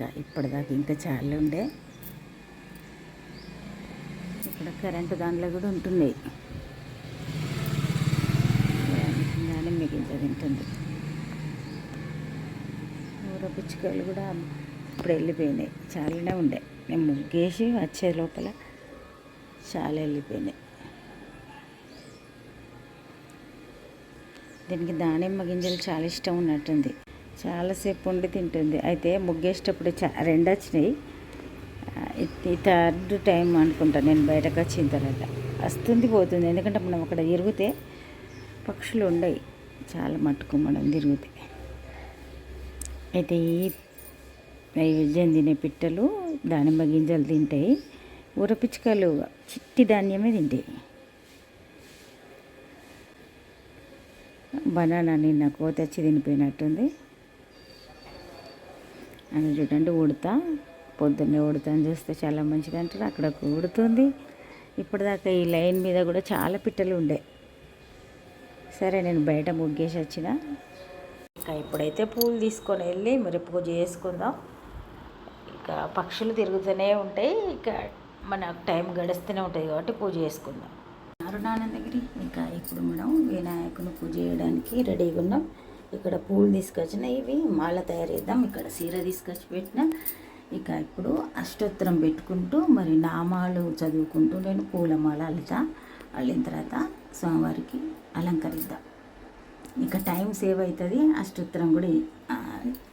ఇంకా ఇప్పటిదాకా ఇంకా చాలా ఉండే. ఇక్కడ కరెంటు దాంట్లో కూడా ఉంటున్నాయి దాని మిగిలిన తింటుంది ఊర పిచ్చుకలు కూడా ఇప్పుడు వెళ్ళిపోయినాయి. చాలానే ఉండే. నేను ముగ్గేసి వచ్చే లోపల చాలా వెళ్ళిపోయినాయి. దీనికి దానిమ్మ గింజలు చాలా ఇష్టం ఉన్నట్టుంది. చాలాసేపు ఉండి తింటుంది. అయితే ముగ్గేసేటప్పుడు చా రెండు వచ్చినాయి థర్డ్ టైం అనుకుంటాను నేను బయటకు వచ్చిన తర్వాత. వస్తుంది పోతుంది. ఎందుకంటే మనం అక్కడ తిరిగితే పక్షులు ఉండవు చాలా మట్టుకు మనం తిరిగితే. అయితే ఈ నైవేద్యం తినే పిట్టలు దానిమ్మ గింజలు తింటాయి. ఊరపిచ్చుకలు చిట్టి ధాన్యమే తింటాయి. బనానా నిన్న కోత వచ్చి తినిపోయినట్టుంది. అని చూడండి ఉడతా. పొద్దున్నే ఉడతాను చూస్తే చాలా మంచిది అంటారు అక్కడ ఉడుతుంది. ఇప్పటిదాకా ఈ లైన్ మీద కూడా చాలా పిట్టలు ఉండే. సరే నేను బయట ముగ్గేసి వచ్చిన. ఇంకా ఇప్పుడైతే పూలు తీసుకొని వెళ్ళి మరి పూజ చేసుకుందాం. ఇక పక్షులు తిరుగుతూనే ఉంటాయి. ఇక మన టైం గడుస్తూనే ఉంటుంది కాబట్టి పూజ చేసుకుందాం. అరుణానందగిరి ఇంకా ఇప్పుడు మనం వినాయకుని పూజ చేయడానికి రెడీగా ఉన్నాం. ఇక్కడ పూలు తీసుకొచ్చిన ఇవి మాల తయారు చేద్దాం. ఇక్కడ సీర తీసుకొచ్చి పెట్టిన. ఇక ఇప్పుడు అష్టోత్తరం పెట్టుకుంటూ మరి నామాలు చదువుకుంటూ నేను పూలమాల అల్లుతా. అల్లిన తర్వాత స్వామివారికి అలంకరిద్దాం. ఇక టైం సేవ్ అవుతుంది. అష్టోత్తరం కూడా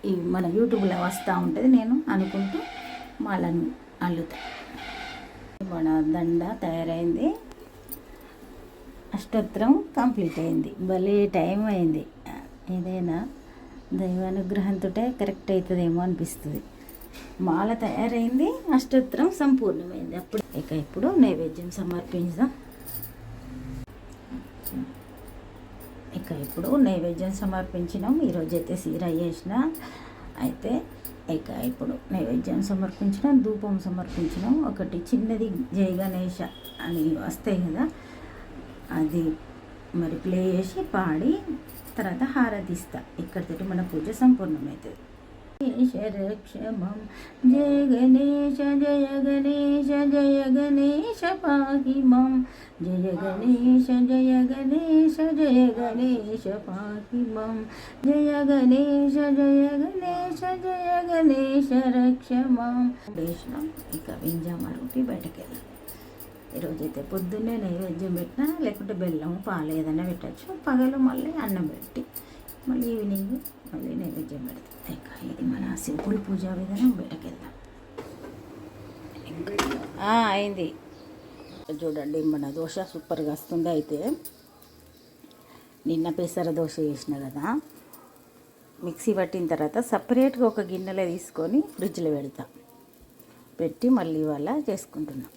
ఈ మన యూట్యూబ్లో వస్తూ ఉంటుంది. నేను అనుకుంటూ మాలను అల్లుతా. మన దండ తయారైంది. అష్టోత్తరం కంప్లీట్ అయింది. భలే టైం అయింది. ఏదైనా దైవానుగ్రహంతోటే కరెక్ట్ అవుతుందేమో అనిపిస్తుంది. మాల తయారైంది అష్టోత్తరం సంపూర్ణమైంది. అప్పుడు ఇక ఇప్పుడు నైవేద్యం సమర్పించాం ఇక ఇప్పుడు నైవేద్యం సమర్పించినాం. ఈరోజైతే సీర చేసిన అయితే ఇక ఇప్పుడు నైవేద్యం సమర్పించినాం ధూపం సమర్పించినాం. ఒకటి చిన్నది జయ గణేష అని వస్తాయి కదా అది మరి ప్లే చేసి పాడి తర్వాత హారతిస్తా. ఇక్కడితో మన పూజ సంపూర్ణమవుతుంది గణేశ జయ గణేశ జయ గణేశ జయ గణేశ పాహి మం జయ గణేశ జయ గణేశ జయ గణేశ పాహి మం జయ గణేశ జయ గణేశ జయ గణేశ రక్షమం. వేసినాం ఇక వింజామా వింజామరుటి బయటకు ఈరోజు ఈరోజైతే పొద్దున్నే నైవేద్యం పెట్టినా లేకుంటే బెల్లం పాలు ఏదైనా పెట్టచ్చు. పగలు మళ్ళీ అన్నం పెట్టి మళ్ళీ ఈవినింగ్ మళ్ళీ నైవేద్యం పెడతాం. ఇంకా ఇది మన సింపుల్ పూజా విధానం బయటకెళ్దాం. అయింది. చూడండి మన దోశ సూపర్గా వస్తుంది అయితే. నిన్న పెసర దోశ చేసిన కదా. మిక్సీ పట్టిన తర్వాత సపరేట్గా ఒక గిన్నెలో తీసుకొని ఫ్రిడ్జ్లో పెడతా. పెట్టి మళ్ళీ ఇవాళ చేసుకుంటున్నాం.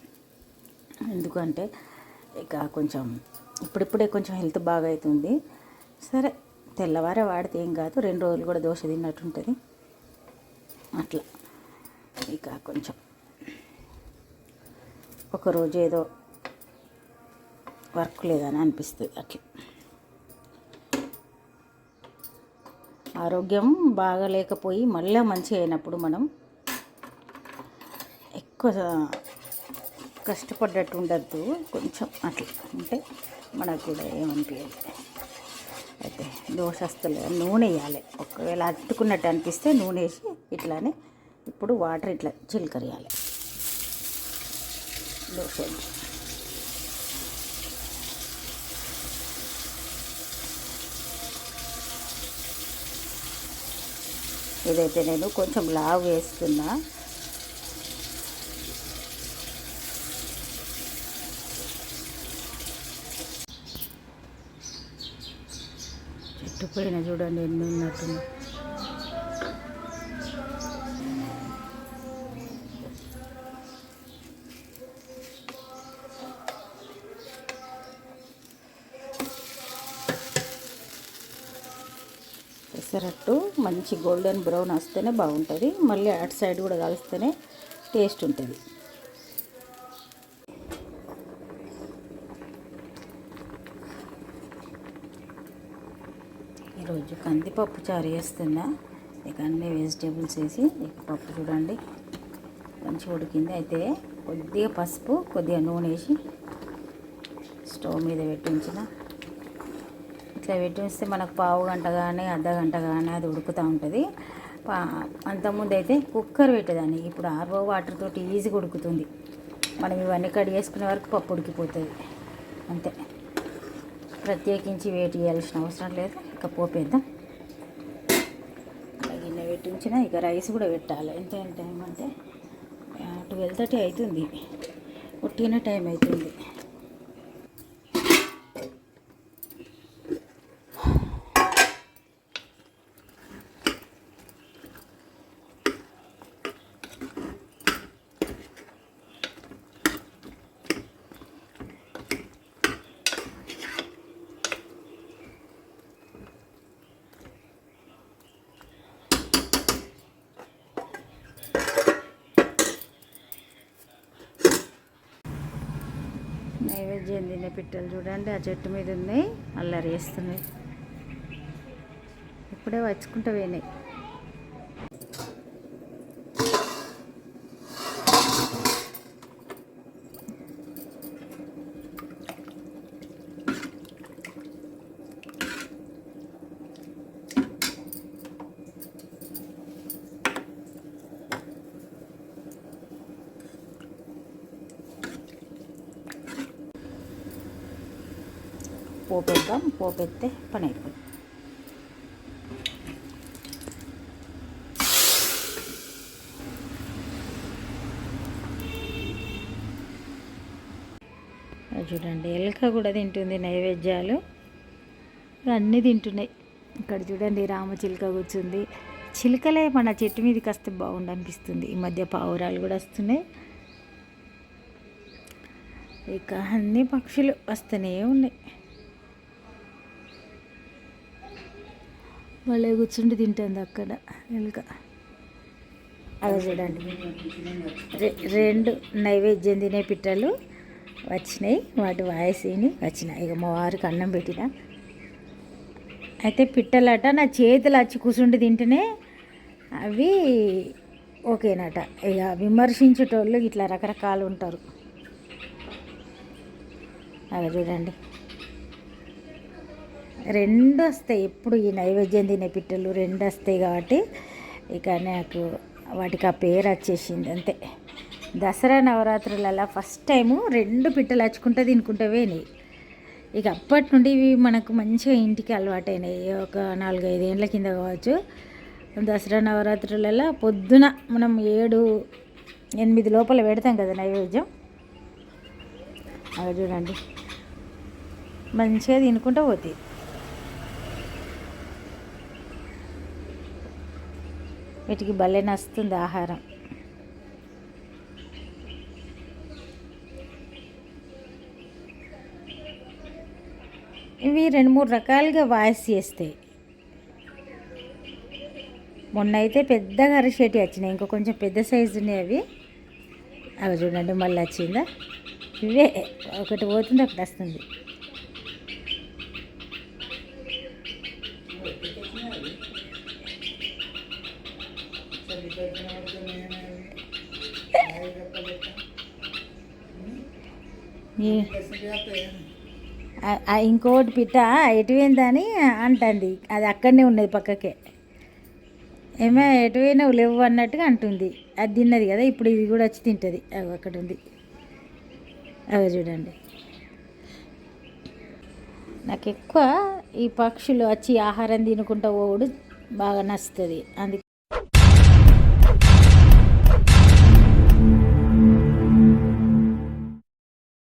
ఎందుకంటే ఇక కొంచెం ఇప్పుడిప్పుడే కొంచెం హెల్త్ బాగా అవుతుంది సరే తెల్లవారే వాడితే ఏం కాదు రెండు రోజులు కూడా దోశ తిన్నట్టు ఉంటుంది అట్లా. ఇక కొంచెం ఒకరోజు ఏదో వర్క్ లేదని అనిపిస్తుంది అట్లా. ఆరోగ్యం బాగా లేకపోయి మళ్ళీ మంచిగా అయినప్పుడు మనం ఎక్కువ కష్టపడ్డట్టు ఉండద్దు కొంచెం అట్లా అంటే మనకు కూడా ఏమనిపించదు అయితే దోశ వస్తలే నూనె వేయాలి. ఒకవేళ అట్టుకున్నట్టు అనిపిస్తే నూనె వేసి ఇట్లానే ఇప్పుడు వాటర్ ఇట్లా చిలకరియాలి దోశ ఇదైతే నేను కొంచెం లావు వేస్తున్నా చెట్టు పైన చూడండి ఎన్ని ఉన్నట్టు పెసరట్టు మంచి గోల్డెన్ బ్రౌన్ వస్తేనే బాగుంటుంది. మళ్ళీ అటు సైడ్ కూడా కలిస్తేనే టేస్ట్ ఉంటుంది. ఈరోజు కందిపప్పు చారు చేస్తున్నా. ఇక అన్ని వెజిటేబుల్స్ వేసి ఇక పప్పు చూడండి. మంచిగా ఉడికింది. అయితే కొద్దిగా పసుపు కొద్దిగా నూనె వేసి స్టవ్ మీద పెట్టించిన. ఇట్లా పెట్టిస్తే మనకు పావు గంట కానీ అర్ధ గంట కానీ అది ఉడుకుతూ ఉంటుంది. పా అంతకుముందు అయితే కుక్కర్ పెట్టేదాన్ని. ఇప్పుడు ఆర్వో వాటర్ తోటి ఈజీగా ఉడుకుతుంది. మనం ఇవన్నీ కడి చేసుకునే వరకు పప్పు ఉడికిపోతుంది. అంతే. ప్రత్యేకించి వేడి చేయాల్సిన అవసరం లేదు. ఇక పోపేద్దాం అలా గిన్నె పెట్టించిన ఇక రైస్ కూడా పెట్టాలి. ఎంత టైం అంటే ట్వెల్వ్ థర్టీ అవుతుంది. పుట్టిన టైం అవుతుంది. నైవేద్యం తినే పిట్టలు చూడండి ఆ చెట్టు మీద ఉన్నాయి అల్లరి వేస్తున్నాయి ఇప్పుడే వచ్చుకుంటూ పోయినాయి. పోపేద్దాం పోపెత్తే పని అయిపోయింది అది చూడండి ఎలక కూడా తింటుంది నైవేద్యాలు. అన్నీ తింటున్నాయి. ఇక్కడ చూడండి రామచిలుక కూర్చుంది. చిలుకలే మన చెట్టు మీదకి వస్తే బాగుండు అనిపిస్తుంది ఈ మధ్య పావురాలు కూడా వస్తున్నాయి. ఇక అన్ని పక్షులు వస్తూనే ఉన్నాయి. వాళ్ళే కూర్చుండి తింటుంది అక్కడ ఎలుక అవి చూడండి. రె- రెండు నైవేద్యం తినే పిట్టలు వచ్చినాయి. వాటి వాయిస్ విని వచ్చినాయి ఇక మా వారికి అన్నం పెట్టిన. అయితే పిట్టలట నా చేతులు వచ్చి కూర్చుండి తింటేనే అవి ఓకేనట. ఇక విమర్శించేటోళ్ళు ఇట్లా రకరకాలు ఉంటారు. అవి చూడండి. రెండు వస్తాయి ఎప్పుడు ఈ నైవేద్యం తినే పిట్టలు రెండు వస్తాయి కాబట్టి ఇక నాకు వాటికి ఆ పేరు వచ్చేసింది అంతే. దసరా నవరాత్రులలో ఫస్ట్ టైము రెండు పిట్టలు అచ్చుకుంటే తినుకుంటా ఇక అప్పటి నుండి ఇవి మనకు మంచిగా ఇంటికి అలవాటైనాయి. ఒక నాలుగైదు ఏండ్ల కింద కావచ్చు. దసరా నవరాత్రులలో పొద్దున మనం ఏడు ఎనిమిది లోపల పెడతాం కదా నైవేద్యం. అవి చూడండి. మంచిగా తినుకుంటూ పోతాయి. వీటికి భలే నస్తుంది ఆహారం. ఇవి రెండు మూడు రకాలుగా వాయిస్ చేస్తాయి మొన్న అయితే పెద్దగా అరిసేటి వచ్చినాయి. ఇంకా కొంచెం పెద్ద సైజు ఉన్నాయి అవి. అవి చూడండి మళ్ళీ వచ్చిందా? ఇవే. ఒకటి పోతుంది ఒకటి వస్తుంది ఈ- ఆ- ఆ ఇంకోటి పిట్ట ఎటువైందని అంటుంది. అది అక్కడనే ఉన్నది పక్కకే. ఏమో ఎటువైనా లేవు అన్నట్టుగా అంటుంది. అది తిన్నది కదా ఇప్పుడు ఇది కూడా వచ్చి తింటుంది. అవి అక్కడ ఉంది. అవి చూడండి. నాకు ఎక్కువ ఈ పక్షులు వచ్చి ఆహారం తినుకుంటూ పోవుడు బాగా నచ్చుతుంది. అందుకే